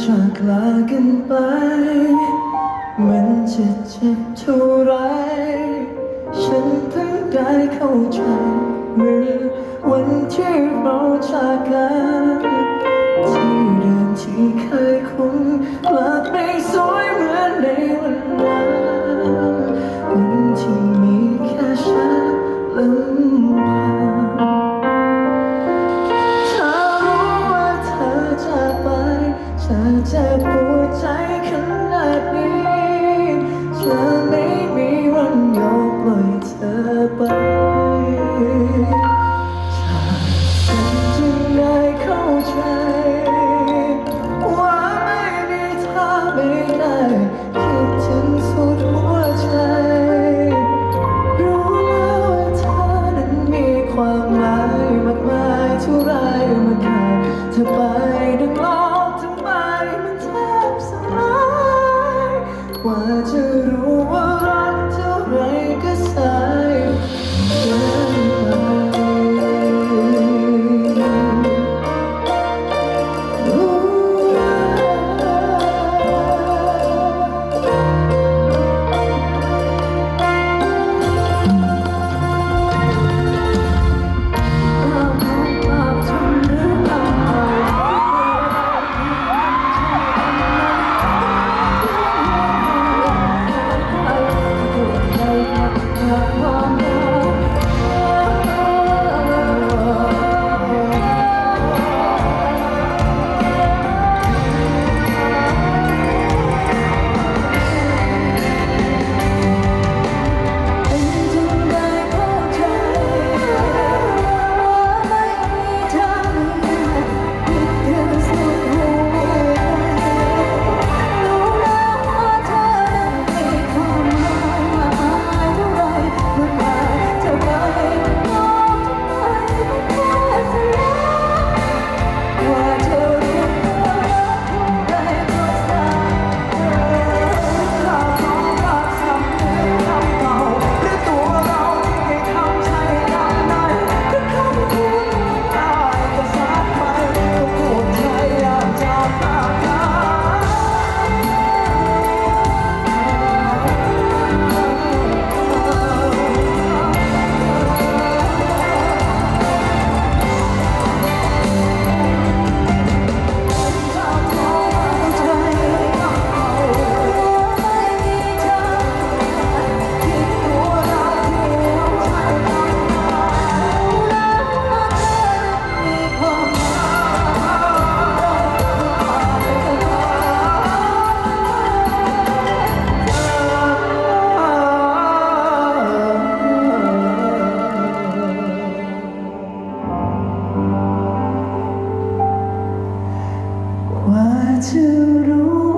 จะกลากันไป มันจะเจ็บเท่าไร ฉันเพิ่งได้เข้าใจเมื่อวันที่เราจากกันที่เดิมที่เคยคุ้นกลับไม่สวย เจ็บปวดใจขนาดนี้เธอไม่มีวันยอมปล่อยเธอไปฉันจึงได้เข้าใจ ว่าไม่มีเธอไม่ได้คิดถึงสุดหัวใจ รู้แล้วว่าเธอนั้นมีความหมายมากมายเท่าไรมากมาเธอไป ว่าจะรู้